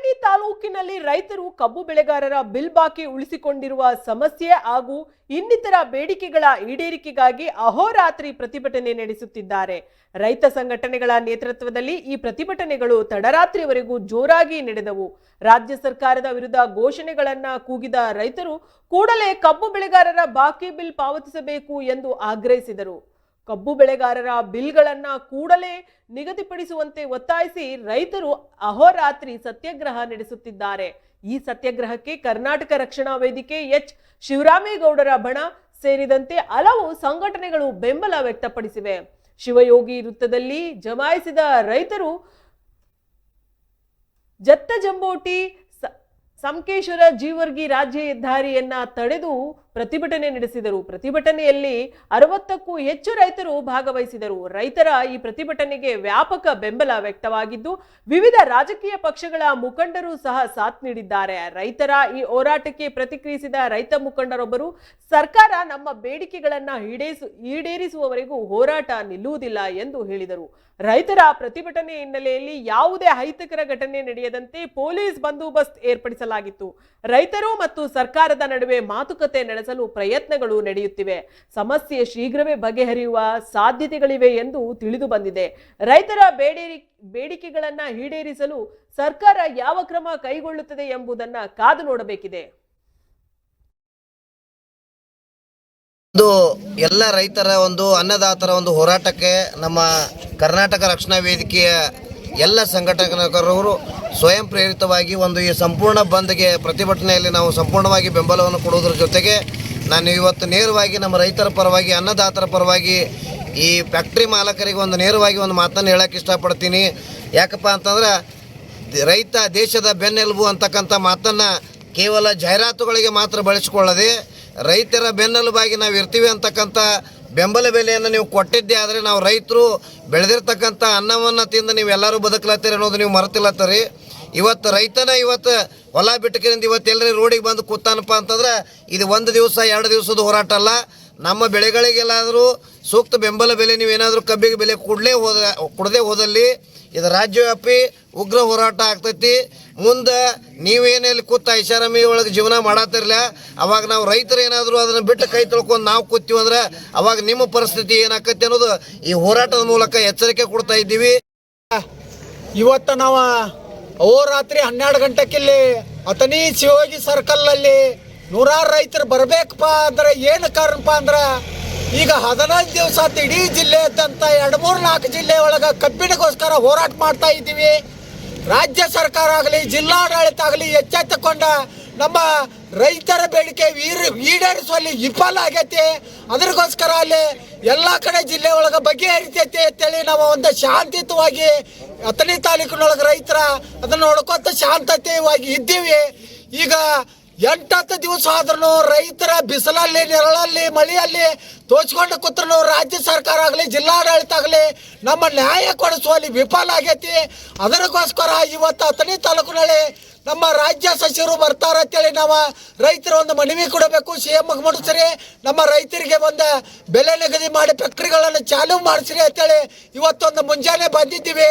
ಅಥಣಿ ತಾಲೂಕಿನಲ್ಲಿ ರೈತರು ಕಬ್ಬು ಬೆಳೆಗಾರರ ಬಿಲ್ ಬಾಕಿ ಉಳಿಸಿಕೊಂಡಿರುವ ಸಮಸ್ಯೆ ಹಾಗೂ ಇನ್ನಿತರ ಬೇಡಿಕೆಗಳ ಈಡೇರಿಕೆಗಾಗಿ ಅಹೋರಾತ್ರಿ ಪ್ರತಿಭಟನೆ ನಡೆಸುತ್ತಿದ್ದಾರೆ. ರೈತ ಸಂಘಟನೆಗಳ ನೇತೃತ್ವದಲ್ಲಿ ಈ ಪ್ರತಿಭಟನೆಗಳು ತಡರಾತ್ರಿವರೆಗೂ ಜೋರಾಗಿ ನಡೆದವು. ರಾಜ್ಯ ಸರ್ಕಾರದ ವಿರುದ್ಧ ಘೋಷಣೆಗಳನ್ನ ಕೂಗಿದ ರೈತರು ಕೂಡಲೇ ಕಬ್ಬು ಬೆಳೆಗಾರರ ಬಾಕಿ ಬಿಲ್ ಪಾವತಿಸಬೇಕು ಎಂದು ಆಗ್ರಹಿಸಿದರು. ಕಬ್ಬು ಬೆಳೆಗಾರರ ಬಿಲ್ಗಳನ್ನ ಕೂಡಲೇ ನಿಗದಿಪಡಿಸುವಂತೆ ಒತ್ತಾಯಿಸಿ ರೈತರು ಅಹೋರಾತ್ರಿ ಸತ್ಯಾಗ್ರಹ ನಡೆಸುತ್ತಿದ್ದಾರೆ. ಈ ಸತ್ಯಾಗ್ರಹಕ್ಕೆ ಕರ್ನಾಟಕ ರಕ್ಷಣಾ ವೇದಿಕೆ ಎಚ್. ಶಿವರಾಮೇಗೌಡರ ಬಣ ಸೇರಿದಂತೆ ಹಲವು ಸಂಘಟನೆಗಳು ಬೆಂಬಲ ವ್ಯಕ್ತಪಡಿಸಿವೆ. ಶಿವಯೋಗಿ ವೃತ್ತದಲ್ಲಿ ಜಮಾಯಿಸಿದ ರೈತರು ಜತ್ತ ಜಂಬೋಟಿ ಸಂಕೇಶ್ವರ ಜೀವರ್ಗಿ ರಾಜ್ಯ ಹೆದ್ದಾರಿಯನ್ನ ತಡೆದು ಪ್ರತಿಭಟನೆ ನಡೆಸಿದರು. ಪ್ರತಿಭಟನೆಯಲ್ಲಿ ಅರವತ್ತಕ್ಕೂ ಹೆಚ್ಚು ರೈತರು ಭಾಗವಹಿಸಿದರು. ರೈತರ ಈ ಪ್ರತಿಭಟನೆಗೆ ವ್ಯಾಪಕ ಬೆಂಬಲ ವ್ಯಕ್ತವಾಗಿದ್ದು, ವಿವಿಧ ರಾಜಕೀಯ ಪಕ್ಷಗಳ ಮುಖಂಡರು ಸಹ ಸಾಥ್ ನೀಡಿದ್ದಾರೆ. ರೈತರ ಈ ಹೋರಾಟಕ್ಕೆ ಪ್ರತಿಕ್ರಿಯಿಸಿದ ರೈತ ಮುಖಂಡರೊಬ್ಬರು, ಸರ್ಕಾರ ನಮ್ಮ ಬೇಡಿಕೆಗಳನ್ನ ಈಡೇರಿಸು, ಈಡೇರಿಸುವವರೆಗೂ ಹೋರಾಟ ನಿಲ್ಲುವುದಿಲ್ಲ ಎಂದು ಹೇಳಿದರು. ರೈತರ ಪ್ರತಿಭಟನೆ ಹಿನ್ನೆಲೆಯಲ್ಲಿ ಯಾವುದೇ ಅಹಿತಕರ ಘಟನೆ ನಡೆಯದಂತೆ ಪೊಲೀಸ್ ಬಂದೋಬಸ್ತ್ ಏರ್ಪಡಿಸಲಾಗಿತ್ತು. ರೈತರು ಮತ್ತು ಸರ್ಕಾರದ ನಡುವೆ ಮಾತುಕತೆ ನಡೆಸಲು ಪ್ರಯತ್ನಗಳು ನಡೆಯುತ್ತಿವೆ. ಸಮಸ್ಯೆ ಶೀಘ್ರವೇ ಬಗೆಹರಿಯುವ ಸಾಧ್ಯತೆಗಳಿವೆ ಎಂದು ತಿಳಿದು ಬಂದಿದೆ. ರೈತರ ಬೇಡೇರಿ, ಬೇಡಿಕೆಗಳನ್ನ ಈಡೇರಿಸಲು ಸರ್ಕಾರ ಯಾವ ಕ್ರಮ ಕೈಗೊಳ್ಳುತ್ತದೆ ಎಂಬುದನ್ನ ಕಾದು ನೋಡಬೇಕಿದೆ. ಒಂದು ಎಲ್ಲ ರೈತರ ಒಂದು ಅನ್ನದಾತರ ಒಂದು ಹೋರಾಟಕ್ಕೆ ನಮ್ಮ ಕರ್ನಾಟಕ ರಕ್ಷಣಾ ವೇದಿಕೆಯ ಎಲ್ಲ ಸಂಘಟಕರವರು ಸ್ವಯಂ ಪ್ರೇರಿತವಾಗಿ ಒಂದು ಈ ಸಂಪೂರ್ಣ ಬಂದ್ಗೆ ಪ್ರತಿಭಟನೆಯಲ್ಲಿ ನಾವು ಸಂಪೂರ್ಣವಾಗಿ ಬೆಂಬಲವನ್ನು ಕೊಡುವುದರ ಜೊತೆಗೆ ನಾನು ಇವತ್ತು ನೇರವಾಗಿ ನಮ್ಮ ರೈತರ ಪರವಾಗಿ, ಅನ್ನದಾತರ ಪರವಾಗಿ ಈ ಫ್ಯಾಕ್ಟ್ರಿ ಮಾಲಕರಿಗೆ ಒಂದು ನೇರವಾಗಿ ಒಂದು ಮಾತನ್ನು ಹೇಳೋಕ್ಕೆ ಇಷ್ಟಪಡ್ತೀನಿ. ಯಾಕಪ್ಪ ಅಂತಂದ್ರೆ ರೈತ ದೇಶದ ಬೆನ್ನೆಲುಬು ಅಂತಕ್ಕಂಥ ಮಾತನ್ನು ಕೇವಲ ಜಾಹೀರಾತುಗಳಿಗೆ ಮಾತ್ರ ಬಳಸಿಕೊಳ್ಳದೆ ರೈತರ ಬೆನ್ನೆಲುಬಾಗಿ ನಾವು ಇರ್ತೀವಿ ಅಂತಕ್ಕಂಥ ಬೆಂಬಲ ಬೆಲೆಯನ್ನು ನೀವು ಕೊಟ್ಟಿದ್ದೆ, ಆದರೆ ನಾವು ರೈತರು ಬೆಳೆದಿರ್ತಕ್ಕಂಥ ಅನ್ನವನ್ನು ತಿಂದು ನೀವೆಲ್ಲರೂ ಬದುಕಲತ್ತೀರಿ ಅನ್ನೋದು ನೀವು ಮರೆತಿಲ್ಲತ್ತೀರಿ ಇವತ್ತು ರೈತನ ಇವತ್ತು ಹೊಲ ಬಿಟ್ಟಕರಿಂದ ಇವತ್ತು ಎಲ್ಲರಿ ರೋಡಿಗೆ ಬಂದು ಕೂತಾನಪ್ಪ ಅಂತಂದ್ರೆ ಇದು ಒಂದು ದಿವಸ, ಎರಡು ದಿವಸದ ಹೋರಾಟ ಅಲ್ಲ. ನಮ್ಮ ಬೆಳೆಗಳಿಗೆಲ್ಲಾದರೂ ಸೂಕ್ತ ಬೆಂಬಲ ಬೆಲೆ ನೀವೇನಾದರೂ ಕಬ್ಬಿಗೆ ಬೆಲೆ ಕೊಡಲೇ ಹೋದ ಕೊಡದೆ ಹೋದಲ್ಲಿ ಇದು ರಾಜ್ಯವ್ಯಾಪಿ ಉಗ್ರ ಹೋರಾಟ ಆಗ್ತೈತಿ. ಮುಂದೆ ನೀವೇನಲ್ಲಿ ಕೂತ ಐಷಾರಾಮಿ ಒಳಗೆ ಜೀವನ ಮಾಡತ್ತಿರಲ್ಲ ಅವಾಗ ನಾವು ರೈತರು ಏನಾದರೂ ಅದನ್ನು ಬಿಟ್ಟು ಕೈ ತೊಳ್ಕೊಂಡು ನಾವು ಕೂತೀವಿ ಅಂದ್ರೆ ಅವಾಗ ನಿಮ್ಮ ಪರಿಸ್ಥಿತಿ ಏನಾಕತ್ತೆ ಅನ್ನೋದು ಈ ಹೋರಾಟದ ಮೂಲಕ ಎಚ್ಚರಿಕೆ ಕೊಡ್ತಾ ಇದ್ದೀವಿ. ಇವತ್ತು ನಾವು ಅಹೋರಾತ್ರಿ ಹನ್ನೆರಡು ಗಂಟೆಕಿಲ್ಲಿ ಅತನಿ ಶಿವೋಗಿ ಸರ್ಕಲ್ನಲ್ಲಿ ನೂರಾರು ರೈತರು ಬರಬೇಕಪ್ಪ ಅಂದ್ರೆ ಏನು ಕಾರಣಪ್ಪ ಅಂದ್ರೆ ಈಗ ಹದಿನೈದು ದಿವಸ ಇಡೀ ಜಿಲ್ಲೆಯಂತ ಎರಡು ಮೂರು ನಾಲ್ಕು ಜಿಲ್ಲೆ ಒಳಗೆ ಕಬ್ಬಿಣಗೋಸ್ಕರ ಹೋರಾಟ ಮಾಡ್ತಾ ಇದ್ದೀವಿ. ರಾಜ್ಯ ಸರ್ಕಾರ ಆಗಲಿ, ಜಿಲ್ಲಾಡಳಿತ ಆಗಲಿ ಎಚ್ಚೆತ್ತುಕೊಂಡ ನಮ್ಮ ರೈತರ ಬೇಡಿಕೆ ವೀರ್, ಈಡೇರಿಸುವಲ್ಲಿ ವಿಫಲ ಆಗೈತಿ. ಅದಕ್ಕೋಸ್ಕರ ಅಲ್ಲಿ ಎಲ್ಲ ಕಡೆ ಜಿಲ್ಲೆ ಒಳಗೆ ಬಗೆಹರಿತೈತಿ ಅಂತೇಳಿ ನಾವು ಒಂದು ಶಾಂತಿಯುತವಾಗಿ ಅಥಣಿ ತಾಲೂಕಿನೊಳಗೆ ರೈತರ ಅದನ್ನು ನೋಡ್ಕೊತ ಶಾಂತತೆಯವಾಗಿ ಇದ್ದೀವಿ. ಈಗ ಎಂಟತ್ತು ದಿವಸ ಆದ್ರೂ ರೈತರ ಬಿಸಿಲಲ್ಲಿ, ನೆರಳಲ್ಲಿ, ಮಳೆಯಲ್ಲಿ ತೋಚ್ಕೊಂಡು ಕೂತ್ರು ರಾಜ್ಯ ಸರ್ಕಾರ ಆಗಲಿ, ಜಿಲ್ಲಾಡಳಿತ ಆಗಲಿ, ನಮ್ಮ ನ್ಯಾಯ ಕೊಡಿಸುವಲ್ಲಿ ವಿಫಲ ಆಗೈತಿ. ಅದಕ್ಕೋಸ್ಕರ ಇವತ್ತು ಅಥಣಿ ತಾಲೂಕಿನಲ್ಲಿ ನಮ್ಮ ರಾಜ್ಯ ಸಚಿವರು ಬರ್ತಾರ ಅಂತೇಳಿ ನಾವು ರೈತರ ಒಂದು ಮನವಿ ಕೊಡಬೇಕು. ಸಿ ಎಂ ಮಾಡಿಸ್ರಿ ನಮ್ಮ ರೈತರಿಗೆ ಒಂದು ಬೆಲೆ ನಿಗದಿ ಮಾಡಿ ಫ್ಯಾಕ್ಟ್ರಿಗಳನ್ನು ಚಾಲೂ ಮಾಡಿಸ್ರಿ ಅಂತೇಳಿ ಇವತ್ತೊಂದು ಮುಂಜಾನೆ ಬಂದಿದ್ದೀವಿ.